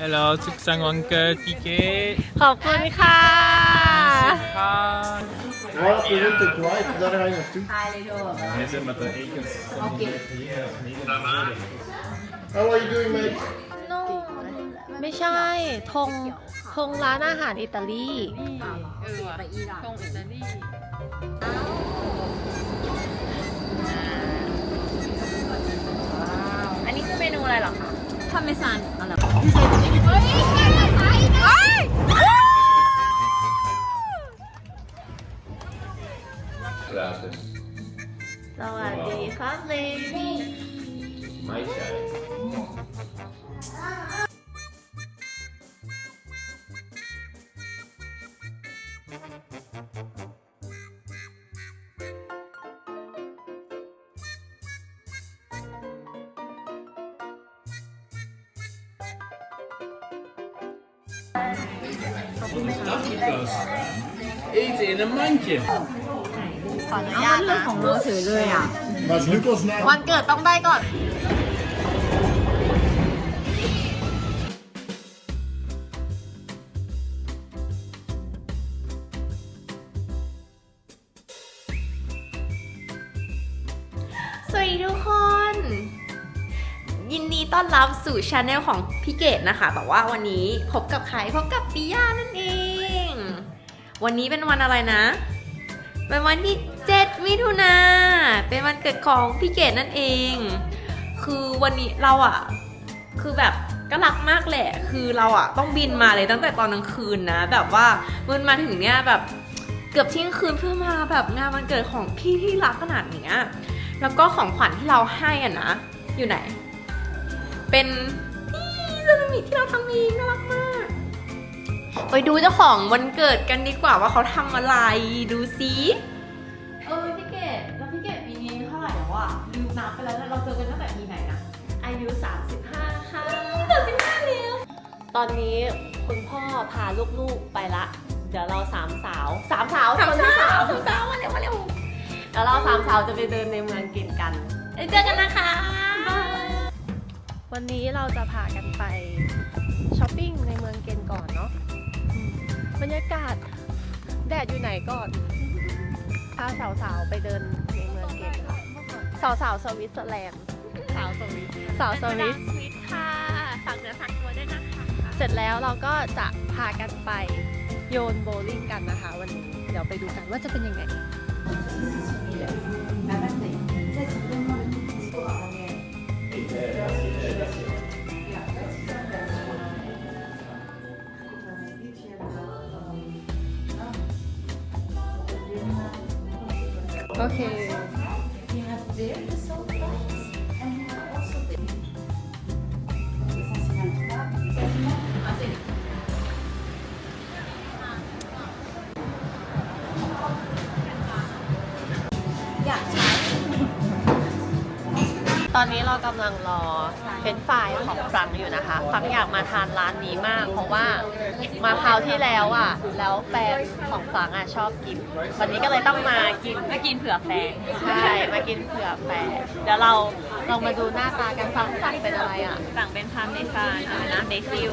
Hello, succes wanker ticket. ขอบคุณค่ะ Hi. Voilà, je moet het kwijt, daar ga je naartoe. How are you doing, mate? no ไม่ใช่ธงธงร้านอาหารอิตาลีอันนี้คือเมนูอะไรเหรอคะพาเมซานอะไร สวัสดีครับเลมี่ไม่ใช่ Eten in een mandje. ขออนุญาตเรื่องนะของเราเฉยเลยอะ Maar is Lucas nou? วันเกิดต้องได้ก่อน สวัสดีทุกคน ยินดีต้อนรับสู่ช anel ของพี่เกดนะคะ แต่ว่าวันนี้พบกับใคร พบกับปิยานั่นเอง วันนี้เป็นวันอะไรนะ เป็นวันที่ 7 มิถุนา เป็นวันเกิดของพี่เกดนั่นเอง คือวันนี้เราอะคือแบบก็รักมากแหละ คือเราอะต้องบินมาเลยตั้งแต่ตอนกลางคืนนะ แบบว่ามันมาถึงเนี่ยแบบเกือบเที่ยงคืนเพื่อมาแบบงานวันเกิดของพี่ที่รักขนาดเนี้ย แล้วก็ของขวัญที่เราให้อะนะ อยู่ไหน เป็นนี่เซรามิกที่เราทำเองน่ารักมาก ไปดูเจ้าของวันเกิดกันดีกว่าว่าเขาทำอะไรดูซิเออพี่เกดแล้วพี่เกดปีนี้เท่าไหร่แล้วอะลืมนับไปแล้วนะเราเจอกันตั้งแต่ปีไหนนะอายุ 35นะคะ35แล้วตอนนี้คุณพ่อพาลูกๆไปละ เดี๋ยวเราสามสาวสามสาวคนที่สามสามสาวมาเร็วมาเร็วเดี๋ยวเราสามสาวจะไปเดินในเมืองกินกันเจอกันนะคะวันนี้เราจะพากันไปช้อปปิ้งในเมืองเกนก่อนเนาะอืม บรรยากาศ แดดอยู่ไหนก่อน พาสาวๆ ไปเดินในเมืองเกนค่ะสาวๆสวิตเซอร์แลนด์ สาวสวิตสาวสวิต สวิตค่ะฝากเนื้อฝากตัวด้วยนะคะเสร็จแล้วเราก็จะพากันไปโยนโบว์ลิ่งกันนะคะ วันนี้ เดี๋ยวไปดูกันว่าจะเป็นยังไง โอเคตอนนี้เรากำลังรอ เป็นไฟรายของฟรังอยู่นะคะฟรังอยากมาทานร้านนี้มาก เพราะว่ามาคราวที่แล้วอะ แล้วแฟนของฟรังอะชอบกิน วันนี้ก็เลยต้องมากินมากินเผื่อแฟนใช่มากินเผื่อแฟนเดี๋ยวเราลองมาดูหน้าตากันฟังสั่งเป็นอะไรอะสั่งเป็นพาเมซานอะไรนะเบซิล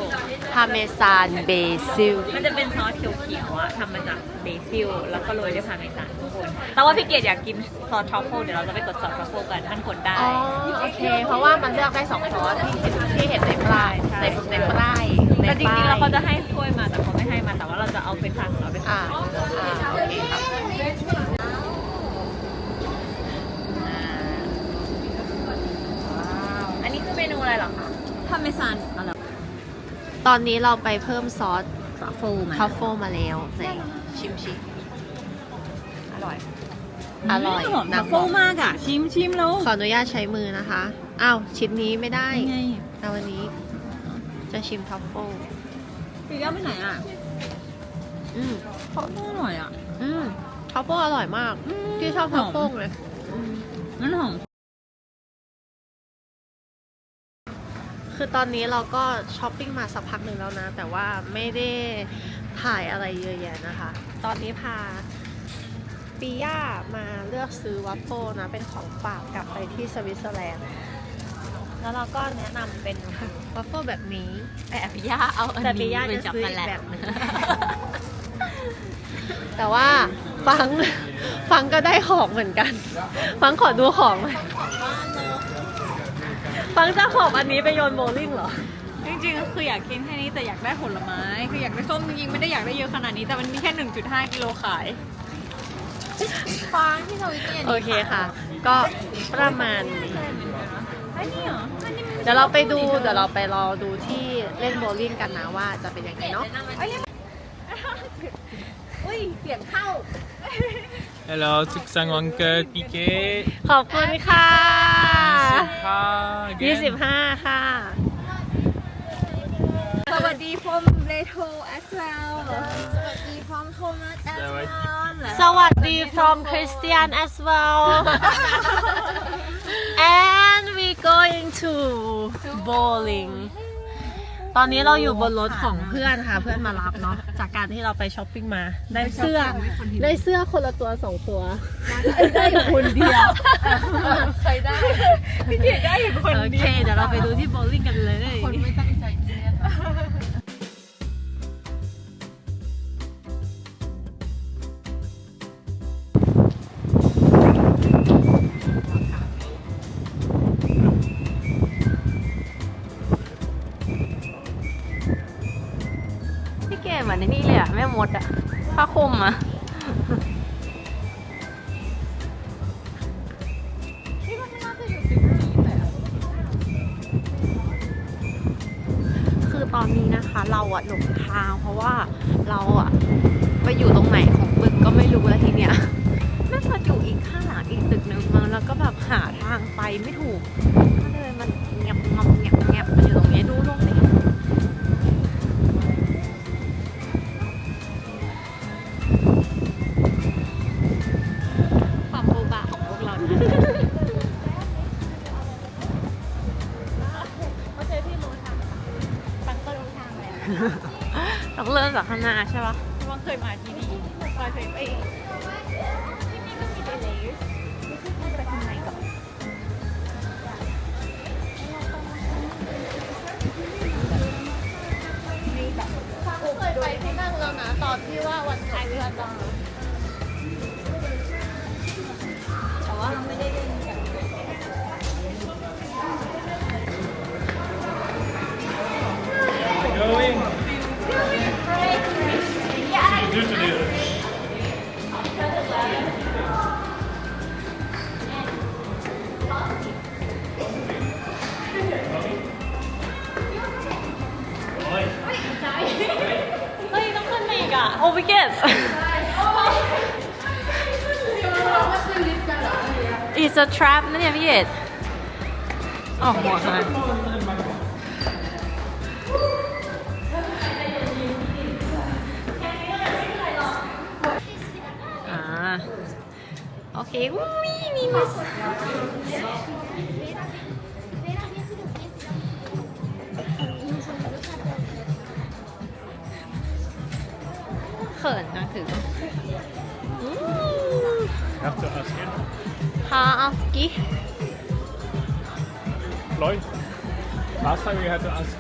พาเมซานเบซิลมันจะเป็นซอสเขียวๆอะทำมาจากเบซิลแล้วก็โรยด้วยพาเมซานทุกคน แต่ว่าพี่เกดอยากกินซอสทรัฟเฟิลเดี๋ยวเราจะไปกดซอสทรัฟเฟิลกันท่านกดได้อ๋อโอเค เพราะว่ามันเลือกได้สองซอสที่เห็นที่เห็นในปลายใช่ในในปลายในแต่จปริงๆลาแล้วยเขาจะให้ถ้วยมาแต่เขาไม่ให้มาแต่ว่าเราจะเอาเป็นผักเราเป็นผัอ่ากอ่าโอเคครับอันนี้คือเมนูอะไรหรอคะพาเมซานอะไรตอนนี้เราไปเพิ่มซอสทรัฟเฟิลมาทัฟเฟิลมาแล้วในชิมชิมอร่อย อร่อยหอมทรันางฟบเฟิอลกมากอะชิมชิมแล้ว ขออนุญาตใช้มือนะคะ อ้าวชิ้นนี้ไม่ได้ไงแต่วันนี้ จะชิมทัฟเฟิลพี่ย่าไปไหนอะอืมทรัฟเฟิลอร่อยอะ อืมทัฟเฟิลอร่อยมากที่ชอบทัฟเฟิลเลยอืมนั่นหอมคือตอนนี้เราก็ช้อปปิ้งมาสักพักหนึ่งแล้วนะ แต่ว่าไม่ได้ถ่ายอะไรเยอะแยะนะคะ ตอนนี้พาปิย่ามาเลือกซื้อวัฟเฟิลนะ เป็นของฝากกลับไปที่สวิตเซอร์แลนด์ แล้วเราก็แนะนำเป็น วัฟเฟิลแบบนี้แต่ปิยาเอาอันแต่ปินี้ยาเป็นจะช็อกซื้อโกอีกแลตแบบหนึงแต่ว่าฟัง ฟังก็ได้ของเหมือนกัน ฟังขอดูของหน่อยฟังจะขอบอันนี้ไปโยนโบว์ลิ่งเหรอ จริงๆ คืออยากกินแค่นี้แต่อยากได้ผลไม้ คืออยากได้ส้มจริงๆ ไม่ได้อยากได้เยอะขนาดนี้แต่มันมีแค่ 1.5 กิโลขาย ฟังที่ทวิตเนี่ยโอเคค่ะ ก็ประมาณนี้อันนี้ เหรอเดี๋ยวเราไปดูเดี๋ยวเราไปรอดูที่เล่นโบว์ลิ่งกันนะว่าจะเป็นยังไงเนาะอุ้ยเสียงเข้า Hello, Tuksang Wanker tiket. ขอบคุณค่ะ25ยี่ again. สิบห้าค่ะ สวัสดีพมเลโทแอสเซลสวัสดี from Christian as well and we going to bowling ตอนนี้เราอยู่บนรถของเพื่อนค่ะ เพื่อนมารับเนาะจากการที่เราไปช้อปปิ้งมา ได้เสื้อได้เสื้อคนละตัวสองตัว ได้อยู่คนเดียวใครได้พี่เกียรติได้อยู่คนโอเดีเคยวเดี๋ยวเราไปดูที่โบว์ลิ่งกันเลยคนไม่ตั้งใจพี่เมดอะผ้าคลุมอะ จากข้างหน้าใช่ปะเพราะว่าเคยมาที่นี่เคยเคยไปที่นี่ก็มีเดลิสไปทางไหนก่อนเคยไปที่นั่งแล้วนะ ตอนที่ว่าวันคล้ายวันรองแต่ It's a trap นะเนี่ยพี่เกตออกหัวค่ะอ่าโอเคอุ้ยมีมัสเขินนะถือว่าอื ม Have to ask him. ฮาอัสกี้ Lloyd. Last time we had to ask.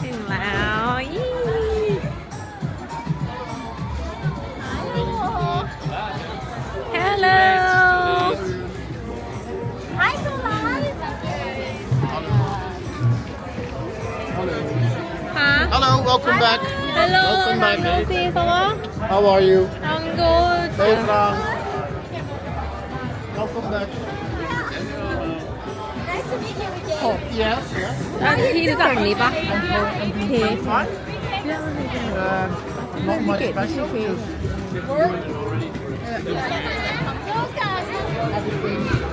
ถึงแล้วยี่ Hello Hi Huh? Hello, welcome back. Hello Welcome back. Nancy ça va How are you? I'm good Hey, Frank. Welcome back. Oh, yes, yes. อะพี่รู้จักคนนี้ปะเท Fine. Uh, not much special. Just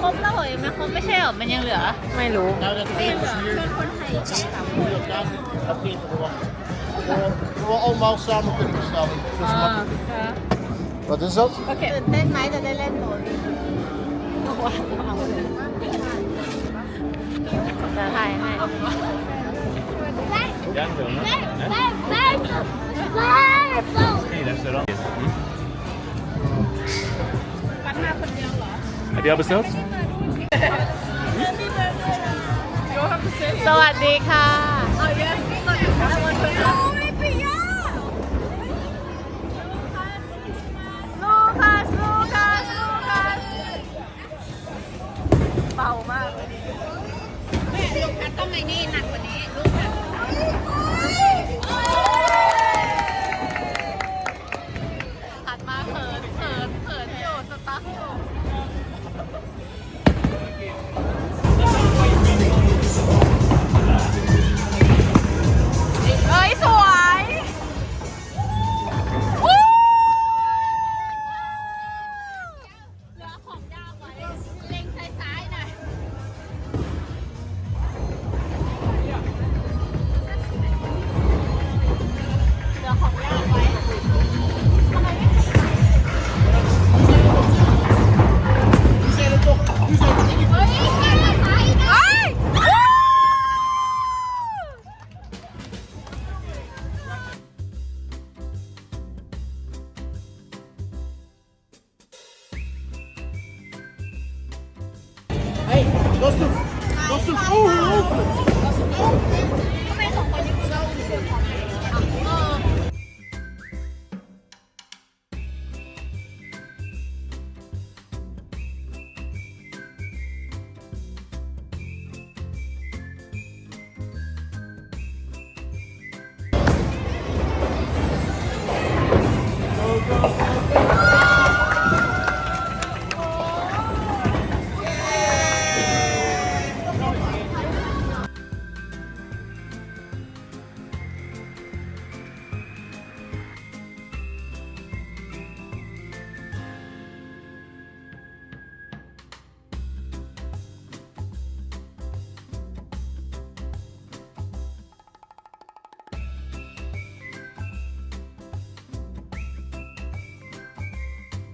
ครบแล้วเหรอยังไม่ครบไม่ใช่เหรอมันยังเหลือไม่รู้ Now that the is here, we have done a bit of We we allemaal samen kunnen bestellen. Dus wat- Wat is dat? ตื่นเต้นไหมจะได้เล่นโบว์ลิ่งจะถ่ายให้ Jan wil, hè? Bye. Bye. Bye. Nee, dat is er al. Heb je al besteld? สวัสดีค่ะลูคัสลูคัสลูคัสเบามากเลย แม่ลูกคัสต้องไอ้นี่หนักกว่านี้ลูกคัสหั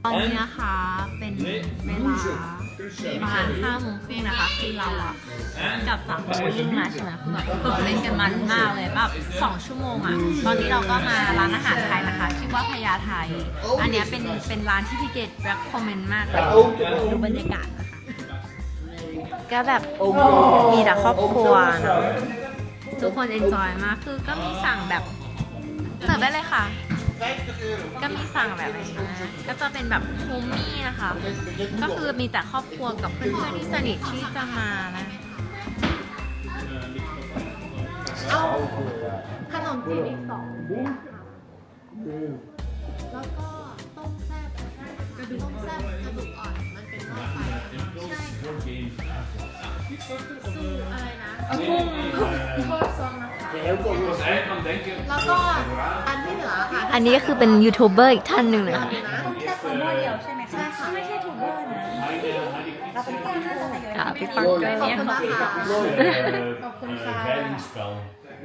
ตอนนี้นะคะเป็นเวลาประมาณห้าโมงครึ่งนะคะคือเราอะกลับจากโบลิ่งมาใช่ไหมคือแบบเล่นกันมันมากเลยแบบสองชั่วโมงอะตอนนี้เราก็มาร้านอาหารไทยนะคะชื่อว่าพญาไทย อันเนี้ยเป็นเป็นร้านที่พี่เกด recommend มากเลยดูบรรยากาศนะคะก็แบบมีแต่ครอบครัวเนอะทุกคน enjoy มากคือก็มีสั่งแบบเสิร์ฟได้เลยค่ะ ก็มีสั่งแบบนี้นะก็จะเป็นแบบโฮมมี่นะคะ ก็คือมีแต่ครอบครัวกับเพื่อนๆที่สนิทที่จะมานะ เอาขนมจีนอีกสองแล้วก็ต้มแซ่บกระดูกต้มแซ่บกระดูกอ่อน มันเป็นหม้อไฟใช่ซูอะไรนะกุ้งทอดซองนะคะ แล้วก็อันที่เหลือค่ะอันนี้ก็คือเป็นยูทูบเบอร์อีกท่านหนึ่งเลยค่ะแค่ทูเบอร์เดียวใช่ไหมคะไม่ใช่ทูเบอร์นะเราเป็นคนน่าจะทยอยค่ะพี่ปังเกอร์ Roy, ขอบคุณค่ะ veilingsspel.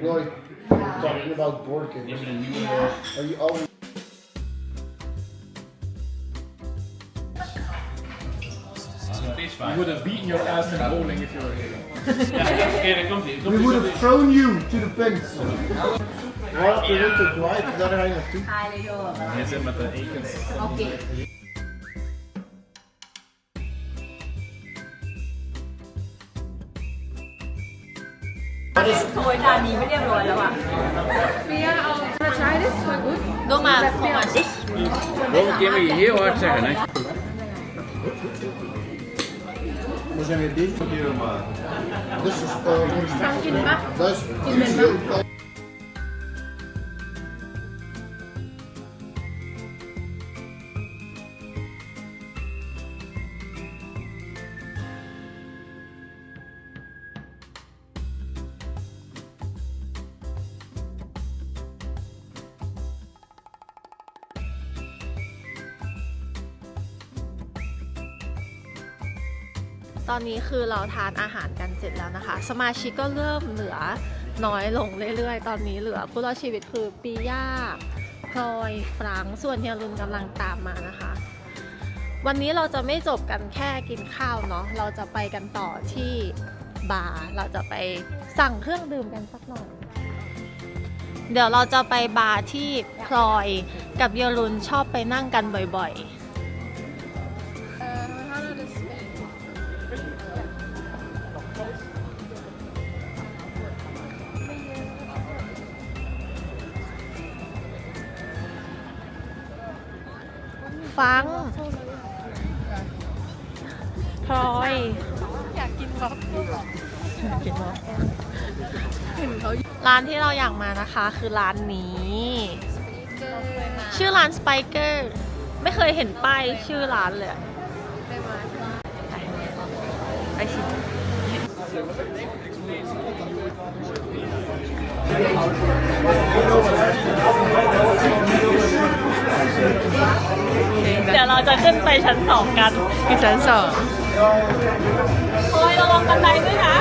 Roy, talking about board games. Are you always... You would have beaten your ass in bowling if you were here. Oké, dan komt hij. We would have thrown you to the pins. Waar de winter draait, daar ga je naartoe. ทายเลยโย Hij zit met de ekens. โอเคโซยจานนี้ไม่เรียบร้อยแล้วอ่ Możemy bić? This is for... Filma? This is... ตอนนี้คือเราทานอาหารกันเสร็จแล้วนะคะ สมาชิกก็เริ่มเหลือน้อยลงเรื่อยๆ ตอนนี้เหลือผู้รอดชีวิตคือปีย่าพลอยฟรังส่วนเฮียรุนกำลังตามมานะคะ วันนี้เราจะไม่จบกันแค่กินข้าวเนาะเราจะไปกันต่อที่บาร์เราจะไปสั่งเครื่องดื่มกันสักหน่อยเดี๋ยวเราจะไปบาร์ที่พลอยกับเยรุนชอบไปนั่งกันบ่อยๆ ฟัง พลอย อยากกินวัฟเฟิลร้านที่เราอยากมานะคะคือร้านนี้ ชื่อร้าน Spiker ไม่เคยเห็นป้ายชื่อร้านเลยอะไปชิม เดี๋ยวเราจะขึ้นไปชั้นสองกันคือชั้นสองโอ้ยระวังบันไดด้วยนะ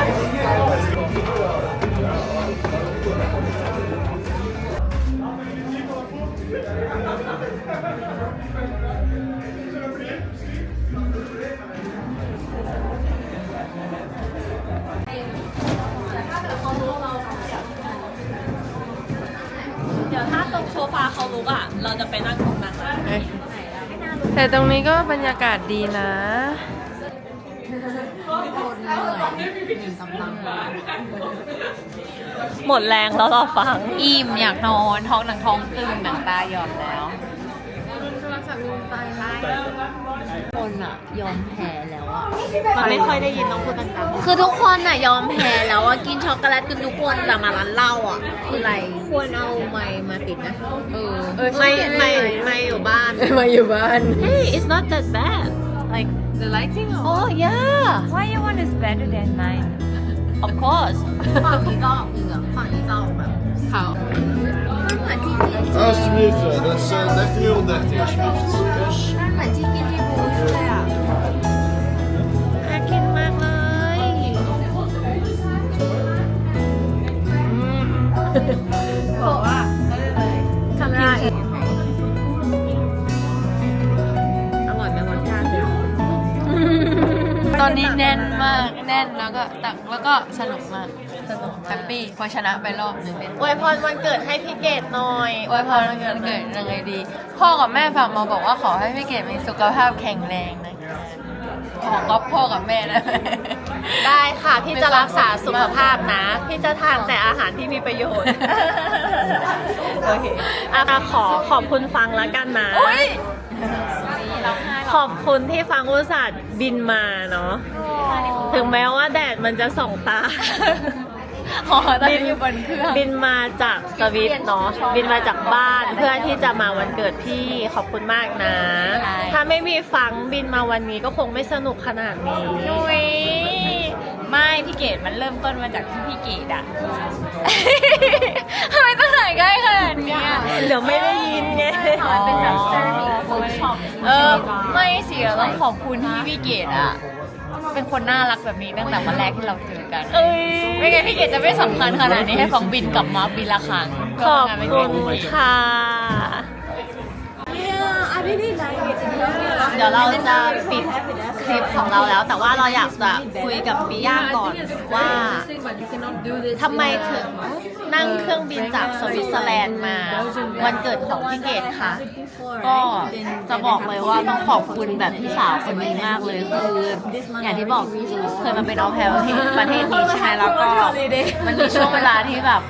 ลุกอะ เราจะไปนั่งตรงนั้นนะแต่ตรงนี้ก็บรรยากาศดีนะหมดแรงแล้วเราฟัง อิ่มอยากนอนท้องหนังท้องตึงหนังตาหย่อนแล้ว คนอะยอมแพ้แล้วอะมันไม่ค่อยได้ยินน้องพูดดังคือทุกคนอะยอมแพ้แล้วอะกินช็อกโกแลตกันทุกคนแต่มาร้านเหล้าอะคืออะไรควรเอาไม้มาติดนะเออๆไม่ไม่ไม่อยู่บ้าน มาอยู่บ้าน Hey it's not that bad like The lighting Oh yeah why you want is better than mine of course ฝั่งนี้จะออกเหลืองฝั่งนี้จะออกแบบขาวมันเหมือนที่กิน Alsjeblieft, dat is uh, 13 euro 30 alsjeblieft. มันเหมือนที่กินที่บูธเลยอะน่ากินมากเลยบอกว่าทำได้อร่อยไหมรสชาติเนี่ยตอนนี้แน่นมากแน่นแล้วก็ตักแล้วก็สนุกมาก สนุกแฮปปี้พอชนะไปรอบหนึ่งเป็นอวยพรวันเกิดให้พี่เกดหน่อยอวยพรวันเกิดเกิดยังไงดี พ่อกับแม่ฝากมาบอกว่าขอให้พี่เกดมีสุขภาพแข็งแรงนะคะขอก๊อปพ่อกับแม่นะ ได้ค่ะ พี่จะรักษาสุขภาพนะ พี่จะทานแต่อาหารที่มีประโยชน์ โอเคอาขอขอบคุณฟังแล้วกันนะ ขอบคุณที่ฟังอุตส่าห์บินมาเนาะ ถึงแม้ว่าแดดมันจะส่องตา อ๋อตอนนี้อยู่บนเครื่อง บินมาจากสวิตเนาะบินมาจากบ้านเพื่อที่จะมาวันเกิดพี่ขอบคุณมากนะ ใช่ ถ้าไม่มีฟังบินมาวันนี้ก็คงไม่สนุกขนาดนี้นุ้ยไม่พี่เกดมันเริ่มต้นมาจากที่พี่เกดอะทำไมต้องถ่ายใกล้ขนาดเนี้ยเดี๋ยวไม่ได้ยินไงเป็นแบบเซอร์วิสเวิร์กช็อปเออไม่สิเราต้องขอบคุณที่พี่เกดอะ เป็นคนน่ารักแบบนี้ตั้งแต่วันแรกที่เราเจอกัน เอ้ยไม่งั้นพี่เกดจะไม่สำคัญขนาดนี้ให้ฟองบินกลับมาบินละครั้งขอบคุณค่ะเดี๋ยวเราจะปิดค ลิปของเราแล้ว แต่ว่าเราอยากจะคุยกับปิยาก่อนว่าทำไมถึงนั่งเครื่องบินจากสวิตเซอร์แลนด์มาวันเกิดของพี่เกดค่ะก็จะบอกเลยว่าต้องขอบคุณแบบพี่สาวคนนี้มากเลยคืออย่างที่บอกเคยมาเป็นออแพลที่ประเทศนี้ใช่ไหมแล้วก็มันมีช่วงเวลาที่แบบ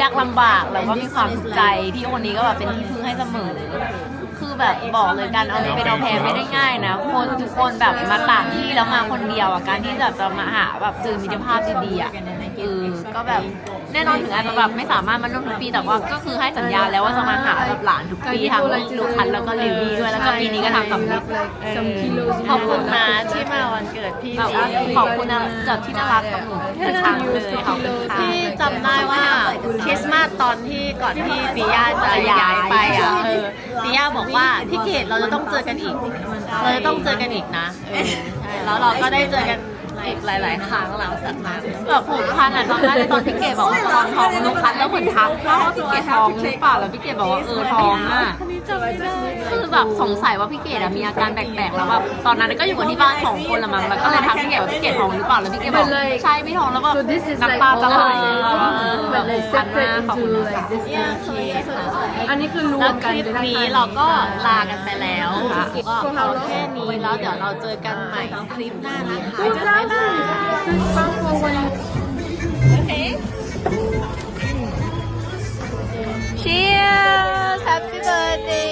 ยากลำบากแล้วก็มีความทุขใจที่คนนี้ก็แบบเป็นที่พึ่งให้เสมอ แบบบอกเลยการเอาเป็นเอาแพรไม่ได้ง่ายนะ คนทุกคนแบบมาต่างที่แล้วมาคนเดียวอะการที่แบบจะมาหาแบบเจอมิตรภาพดีๆอะเออ ก็แบบแน่นอนถึงอาจจะแบบไม่สามารถมาร่วมทุกปีแต่ว่าก็คือให้สัญญาแล้วว่าจะมาหาแบบหลานทุกปีทั้งลูกคันแล้วก็เลวี่ด้วยแล้วก็ปีนี้ก็ทำสำเร็จเออขอบคุณนะที่มาวันเกิดพี่แบบขอบคุณนะจัดที่น่ารักกับหนูทุกครั้งเลยขอบคุณค่ะพี่จำได้ว่าคริสต์มาสตอนที่ก่อนที่ปิยาจะย้ายไปอะเออปิยาบอกว่าพี่เกดเราจะต้องเจอกันอีกเราจะต้องเจอกันอีกนะเออใช่แล้วเราก็ได้เจอกัน เก็บหลาย ๆ ครั้งหลังจากนั้นแบบผูกพันอะจำได้ตอนพี่เกดบอกว่าตอนท้องนุกคัดแล้วเหมือนทักว่าพี่เกดท้องหรือเปล่าแล้วพี่เกดบอกว่าเออท้องอะคือแบบสงสัยว่าพี่เกดอะมีอาการแปลกๆแล้วแบบตอนนั้นก็อยู่กันที่บ้านสองคนละมั้งแล้วก็เลยทักพี่เกดว่าพี่เกดท้องหรือเปล่าแล้วพี่เกดบอกใช่ไม่ท้องแล้วแบบน้ำตาจะไหลยแบบ like ผูกพันมาขอบคุณค่ะอันนี้คือรวแล้วมคกันลิปนี้เราก็ลากันไปแล้วค่ะก็พอแค่นี้แล้วเดี๋ยวเราเจอกันใหม่คลิปหน้านะคะ Cheers! Happy birthday!